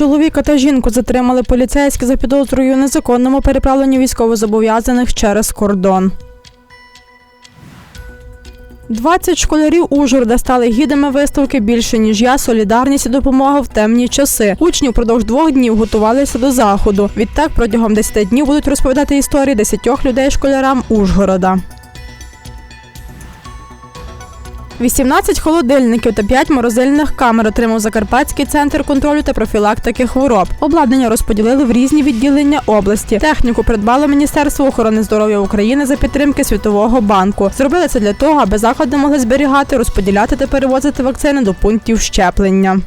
чоловіка та жінку затримали поліцейські за підозрою у незаконному переправленні військовозобов'язаних через кордон. 20 школярів Ужгорода стали гідами виставки більше ніж я, солідарність і допомога в темні часи. Учні впродовж двох днів готувалися до заходу. Відтак протягом 10 днів будуть розповідати історії 10 людей школярам Ужгорода. 18 холодильників та 5 морозильних камер отримав Закарпатський центр контролю та профілактики хвороб. Обладнання розподілили в різні відділення області. Техніку придбало Міністерство охорони здоров'я України за підтримки Світового банку. Зробили це для того, аби заклади могли зберігати, розподіляти та перевозити вакцини до пунктів щеплення.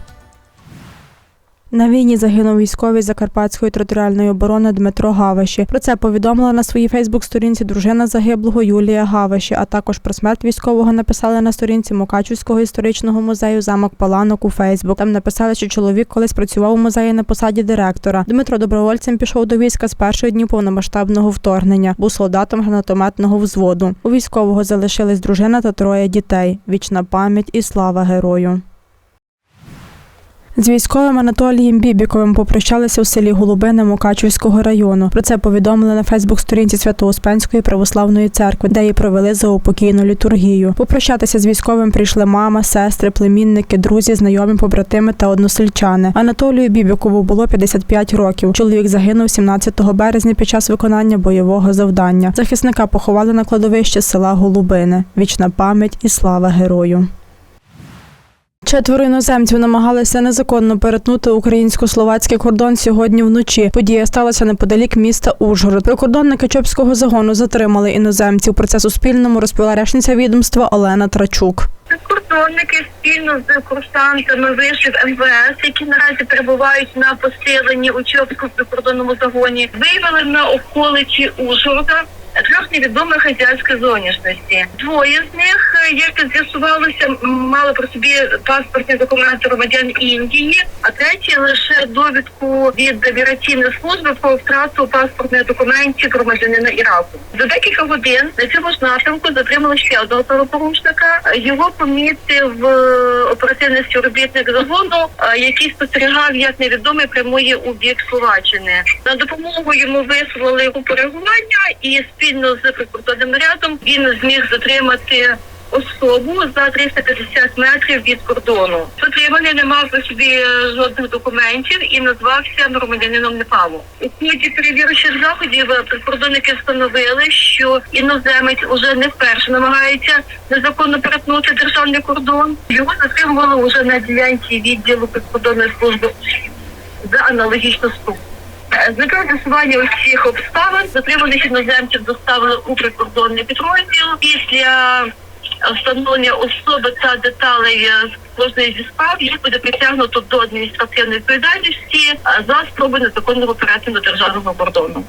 На війні загинув військовий Закарпатської територіальної оборони Дмитро Гаваші. Про це повідомила на своїй Фейсбук-сторінці дружина загиблого Юлія Гаваші. А також про смерть військового написали на сторінці Мукачівського історичного музею замок Паланок у Фейсбук. Там написали, що чоловік колись працював у музеї на посаді директора. Дмитро добровольцем пішов до війська з перших днів повномасштабного вторгнення. Був солдатом гранатометного взводу. У військового залишились дружина та троє дітей. Вічна пам'ять і слава герою. З військовим Анатолієм Бібіковим попрощалися у селі Голубине Мукачівського району. Про це повідомили на Фейсбук-сторінці Свято-Успенської православної церкви, де її провели заупокійну літургію. Попрощатися з військовим прийшли мама, сестри, племінники, друзі, знайомі, побратими та односельчани. Анатолію Бібікову було 55 років. Чоловік загинув 17 березня під час виконання бойового завдання. Захисника поховали на кладовищі села Голубине. Вічна пам'ять і слава герою. Четверо іноземців намагалися незаконно перетнути українсько-словацький кордон сьогодні вночі. Подія сталася неподалік міста Ужгород. Прикордонники Чопського загону затримали іноземців. Про це Суспільному розповіла речниця відомства Олена Трачук. Прикордонники спільно з курсантами вишив МВС, які наразі перебувають на посиленні у Чопському прикордонному загоні, виявили на околиці Ужгорода трьох невідомих азіатських зовнішності. Двоє з них, е, як з'ясувалося, мали про собі паспортні документи громадян Індії, а третій лише довідку від міграційної служби про втрату паспортних документів громадянина Іраку. За декілька годин на цьому ж напрямку затримали ще одного правопорушника. Його помітив е, оперативний співробітник загону, е, який спостерігав, як невідомий прямує у бік Словаччини. На допомогу йому вислали групу реагування і спільно з прикордонним нарядом він зміг затримати. Особу за 350 метрів від кордону. Затриманий не мав при собі е, жодних документів і назвався громадянином Непалу. У ході перевірчих заходів е, прикордонники встановили, що іноземець уже не вперше намагається незаконно перетнути державний кордон. Його затримували уже на ділянці відділу прикордонної служби за аналогічну ступ. З метою з'ясування усіх обставин затриманих іноземців доставили у прикордонний підрозділ після встановлення особи та деталей е, з кожної зі справ їх буде притягнуто до адміністративної відповідальності е, за спроби незаконного перетину державного кордону.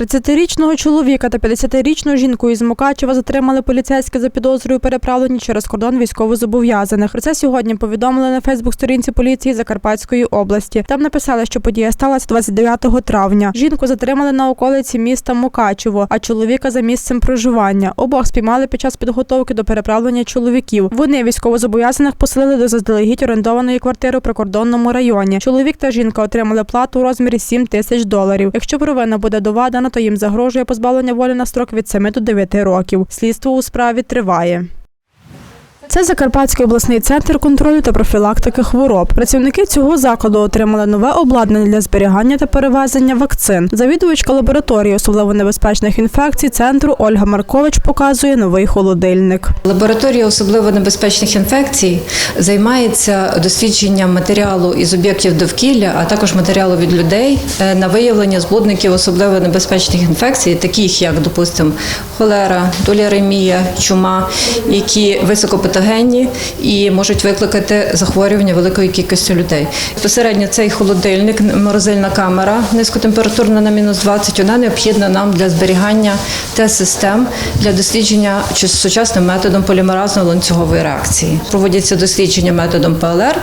30-річного чоловіка та 50-річну жінку із Мукачева затримали поліцейські за підозрою переправлені через кордон військовозобов'язаних. Про це сьогодні повідомили на Фейсбук-сторінці поліції Закарпатської області. Там написали, що подія сталася 29 травня. Жінку затримали на околиці міста Мукачево, а чоловіка за місцем проживання. Обох спіймали під час підготовки до переправлення чоловіків. Вони військовозобов'язаних поселили до заздалегідь орендованої квартири у прикордонному районі. Чоловік та жінка отримали плату у розмірі 7 тисяч доларів. Якщо провина буде доведена, то їм загрожує позбавлення волі на строк від 7 до 9 років. Слідство у справі триває. Це Закарпатський обласний центр контролю та профілактики хвороб. Працівники цього закладу отримали нове обладнання для зберігання та перевезення вакцин. Завідувачка лабораторії особливо небезпечних інфекцій центру Ольга Маркович показує новий холодильник. Лабораторія особливо небезпечних інфекцій займається дослідженням матеріалу із об'єктів довкілля, а також матеріалу від людей е, на виявлення збудників особливо небезпечних інфекцій, таких як, допустимо, холера, доліаремія, чума, які високопатогенні і можуть викликати захворювання великої кількості людей. Безпосередньо цей холодильник, морозильна камера низькотемпературна на мінус 20, вона необхідна нам для зберігання тест-систем для дослідження чи сучасним методом полімеразно-ланцюгової реакції. Проводяться дослідження методом ПЛР,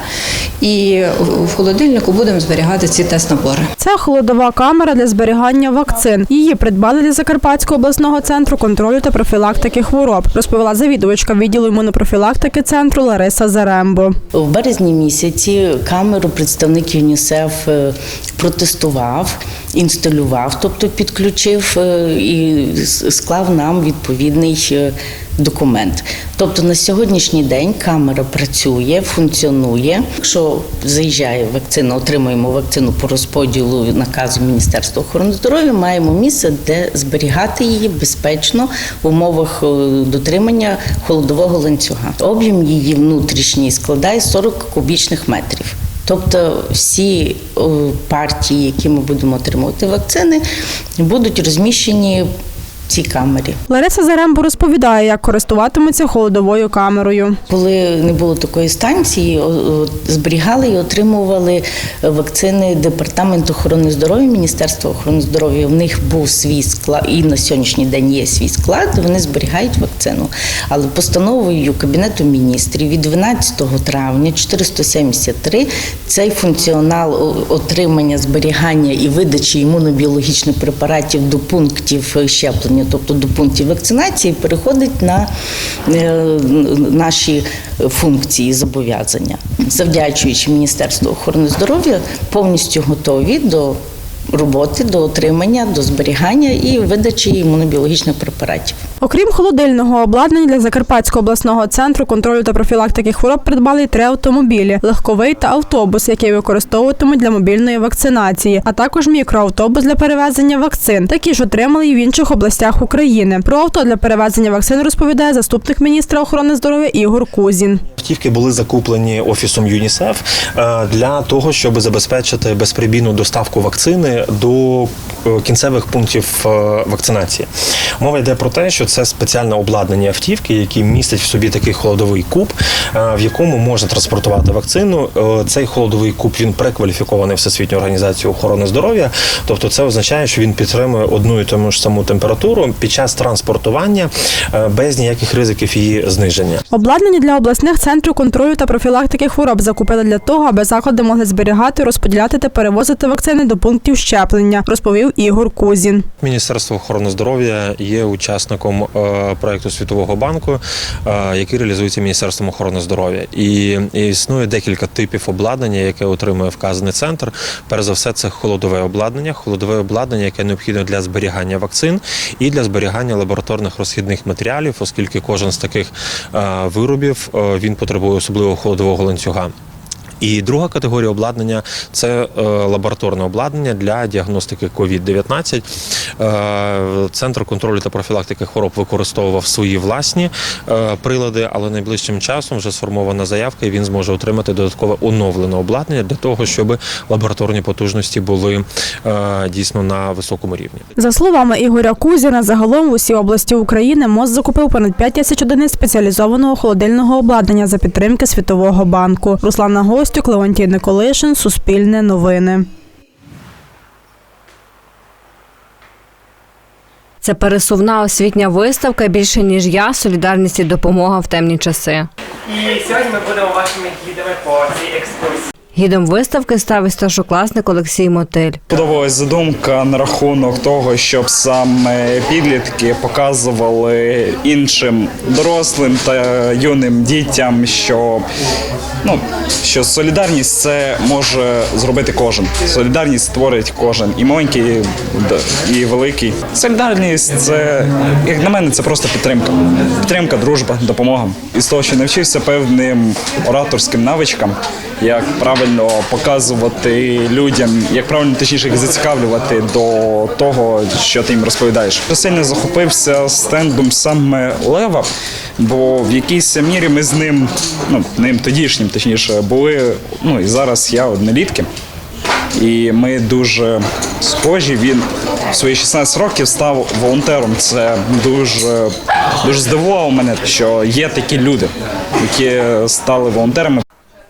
і в холодильнику будемо зберігати ці тест-набори. Це холодова камера для зберігання вакцин. Її придбали для Закарпатського обласного центру контролю та профілактики хвороб, розповіла завідувачка відділу імунопрофілактики профілактики центру Лариса Зарембо. В березні місяці камеру представників ЮНІСЕФ е, протестував, інсталював, тобто підключив е, і склав нам відповідний е, документ. Тобто на сьогоднішній день камера працює, функціонує. Якщо заїжджає вакцина, отримуємо вакцину по розподілу наказу Міністерства охорони здоров'я, маємо місце, де зберігати її безпечно в умовах е, дотримання холодового ланцюга. Об'єм її внутрішній складає 40 кубічних метрів. Тобто всі е, партії, які ми будемо отримувати вакцини, будуть розміщені цій камері. Лариса Зарембо розповідає, як користуватимуться холодовою камерою. Коли не було такої станції, зберігали і отримували вакцини департаменту охорони здоров'я, Міністерства охорони здоров'я. В них був свій склад, і на сьогоднішній день є свій склад. Вони зберігають вакцину. Але постановою Кабінету міністрів від 12 травня 473 цей функціонал отримання, зберігання і видачі імунобіологічних препаратів до пунктів щеплення, тобто до пунктів вакцинації, переходить на е, наші функції зобов'язання. Завдячуючи Міністерству охорони здоров'я, повністю готові до роботи, до отримання, до зберігання і видачі імунобіологічних препаратів. Окрім холодильного обладнання для Закарпатського обласного центру контролю та профілактики хвороб придбали три автомобілі: легковий та автобус, який використовуватимуть для мобільної вакцинації, а також мікроавтобус для перевезення вакцин. Такі ж отримали і в інших областях України. Про авто для перевезення вакцин розповідає заступник міністра охорони здоров'я Ігор Кузін. Автівки були закуплені офісом ЮНІСЕФ е, для того, щоб забезпечити безперебійну доставку вакцини до е, кінцевих пунктів е, вакцинації. Мова йде про те, що це спеціальне обладнання автівки, які містять в собі такий холодовий куб, е, в якому можна транспортувати вакцину. Е, Цей холодовий куб він прекваліфікований Всесвітньою організацією охорони здоров'я. Тобто, це означає, що він підтримує одну і тому ж саму температуру під час транспортування е, без ніяких ризиків її зниження. Обладнання для обласних центрів контролю та профілактики хвороб закупили для того, аби заклади могли зберігати, розподіляти та перевозити вакцини до пунктів щеплення, розповів Ігор Кузін. Міністерство охорони здоров'я є учасником е, проекту Світового банку, е, який реалізується Міністерством охорони здоров'я. І, існує декілька типів обладнання, яке отримує вказаний центр. Перш за все, це холодове обладнання, холодове обладнання, яке необхідне для зберігання вакцин і для зберігання лабораторних розхідних матеріалів, оскільки кожен з таких е, виробів він потребує особливого холодового ланцюга. І друга категорія обладнання це е, лабораторне обладнання для діагностики COVID-19. Е, Центр контролю та профілактики хвороб використовував свої власні е, прилади, але найближчим часом вже сформована заявка, і він зможе отримати додаткове оновлене обладнання для того, щоб лабораторні потужності були дійсно на високому рівні. За словами Ігоря Кузіна, загалом в усій області України МОЗ закупив понад 5 тисяч одиниць спеціалізованого холодильного обладнання за підтримки Світового банку. Руслана Гостюк, Леонтій Николишин, Суспільне новини. Це пересувна освітня виставка більше ніж я, солідарність і допомога в темні часи. І сьогодні ми будемо вашими гідами по цій екскурсії. Гідом виставки став і старшокласник Олексій Мотиль. Подобалась задумка на рахунок того, щоб саме підлітки показували іншим дорослим та юним дітям, що ну що солідарність це може зробити кожен. Солідарність створить кожен, і маленький, і великий. Солідарність це як на мене, це просто підтримка. Підтримка, дружба, допомога. І з того, що навчився певним ораторським навичкам, як правильно показувати людям, як правильно точніше їх зацікавлювати до того, що ти їм розповідаєш. Я сильно захопився стендом саме Лева, бо в якійсь мірі ми з ним, ну ним тодішнім, точніше, були. Ну і зараз я однолітки. І ми дуже схожі. Він в свої 16 років став волонтером. Це дуже, дуже здивувало мене, що є такі люди, які стали волонтерами.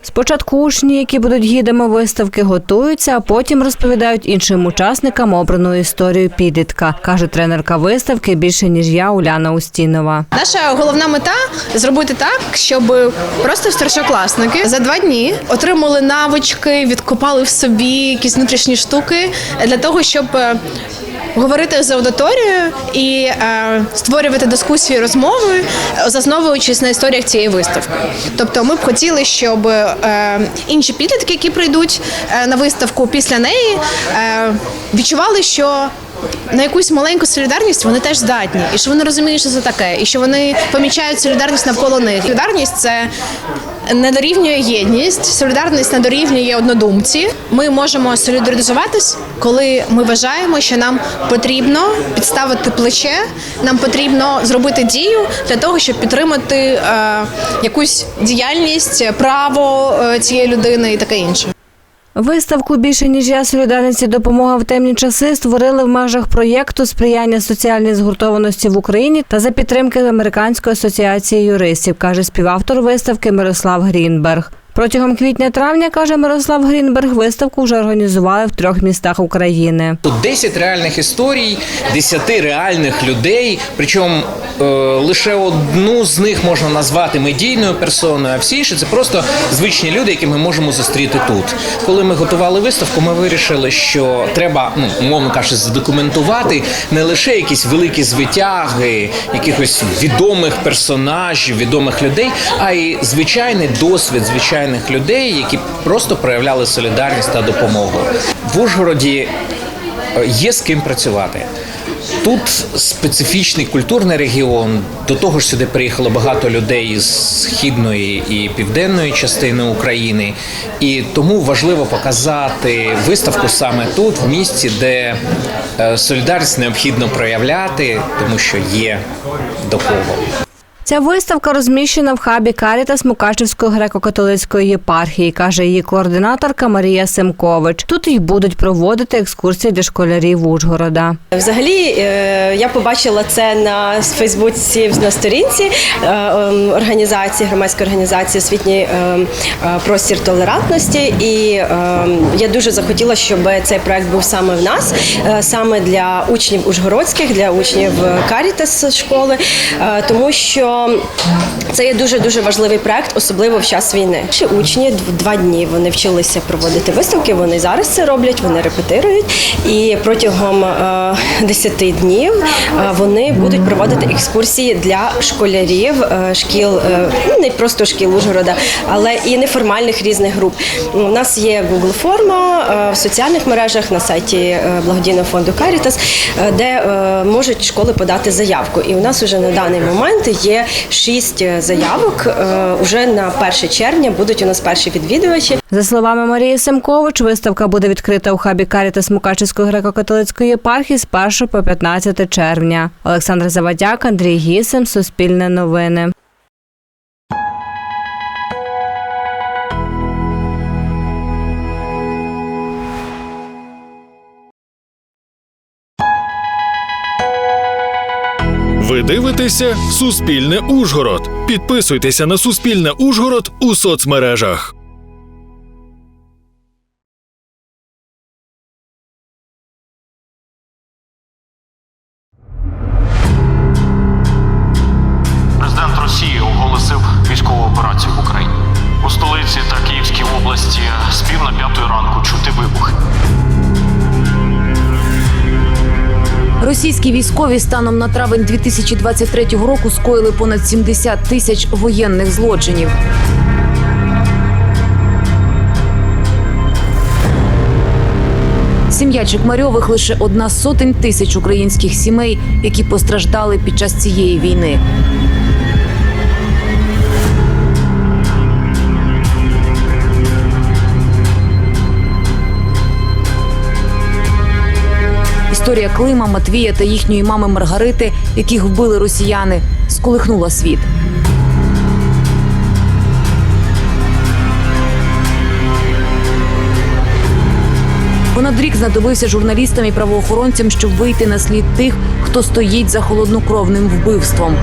Спочатку учні, які будуть гідами виставки, готуються, а потім розповідають іншим учасникам обрану історію підлітка, каже тренерка виставки більше ніж я Уляна Устінова. Наша головна мета зробити так, щоб просто старшокласники за два дні отримали навички, відкопали в собі якісь внутрішні штуки для того, щоб е, говорити з аудиторією і е, створювати дискусії, розмови, засновуючись на історіях цієї виставки. Тобто, ми б хотіли, щоб е, інші підлітки, які прийдуть е, на виставку після неї, е, відчували, що на якусь маленьку солідарність вони теж здатні, і що вони розуміють, що це таке, і що вони помічають солідарність навколо них. Солідарність це не дорівнює єдність, солідарність не дорівнює однодумці. Ми можемо солідаризуватись, коли ми вважаємо, що нам потрібно підставити плече, нам потрібно зробити дію для того, щоб підтримати е, якусь діяльність, право е, цієї людини і таке інше. Виставку більше ніж я солідарності допомога в темні часи створили в межах проєкту сприяння соціальній згуртованості в Україні та за підтримки Американської асоціації юристів, каже співавтор виставки Мирослав Грінберг. Протягом квітня-травня, каже Мирослав Грінберг, виставку вже організували в трьох містах України. Тут 10 реальних історій, 10 реальних людей. Причому е, лише одну з них можна назвати медійною персоною, а всі інші це просто звичні люди, які ми можемо зустріти тут. Коли ми готували виставку, ми вирішили, що треба, ну умовно кажучи, задокументувати не лише якісь великі звитяги, якихось відомих персонажів, відомих людей, а й звичайний досвід звичайних людей, які просто проявляли солідарність та допомогу. В Ужгороді е, є з ким працювати. Тут специфічний культурний регіон. До того ж, сюди приїхало багато людей з східної і південної частини України, і тому важливо показати виставку саме тут, в місті, де е, солідарність необхідно проявляти, тому що є до кого. Ця виставка розміщена в хабі Карітас Мукачевської греко-католицької єпархії, каже її координаторка Марія Семкович. Тут й будуть проводити екскурсії для школярів Ужгорода. Взагалі, е, я побачила це на Фейсбуці на сторінці е, ем, організації, громадської організації освітній е, е, простір толерантності. І е, я дуже захотіла, щоб цей проект був саме в нас, саме для учнів ужгородських, для учнів Карітас школи, тому що це є дуже дуже важливий проект, особливо в час війни. Наші учні дв- два дні вони вчилися проводити виставки. Вони зараз це роблять, вони репетирують. І протягом е, 10 днів е, вони будуть проводити екскурсії для школярів е, шкіл, е, ну не просто шкіл Ужгорода, але і неформальних різних груп. У нас є Google форма е, в соціальних мережах на сайті е, благодійного фонду Caritas, е, де е, можуть школи подати заявку. І у нас вже на даний момент є шість е, заявок. Е, Уже на 1 червня будуть у нас перші відвідувачі. За словами Марії Семкович, виставка буде відкрита у хабі Карітас Мукачевської греко-католицької єпархії з 1 по 15 червня. Олександр Завадяк, Андрій Гісем, Суспільне новини. Ви дивитеся Суспільне Ужгород. Підписуйтеся на Суспільне Ужгород у соцмережах. Президент Росії оголосив військову операцію в Україні. У столиці та Київській області з пів на п'ятої ранку чути вибухи. Російські військові станом на травень 2023 року скоїли понад 70 тисяч воєнних злочинів. Сім'я Чекмарьових лише одна з сотень тисяч українських сімей, які постраждали під час цієї війни. Історія Клима, Матвія та їхньої мами Маргарити, яких вбили росіяни, сколихнула світ. Понад рік знадобився журналістам і правоохоронцям, щоб вийти на слід тих, хто стоїть за холоднокровним вбивством.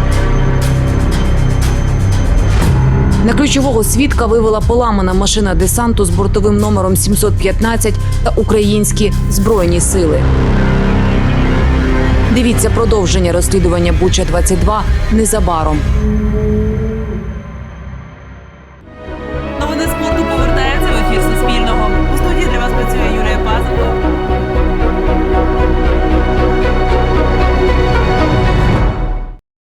На ключового свідка вивела поламана машина десанту з бортовим номером 715 та українські збройні сили. Дивіться продовження розслідування Буча 22 незабаром.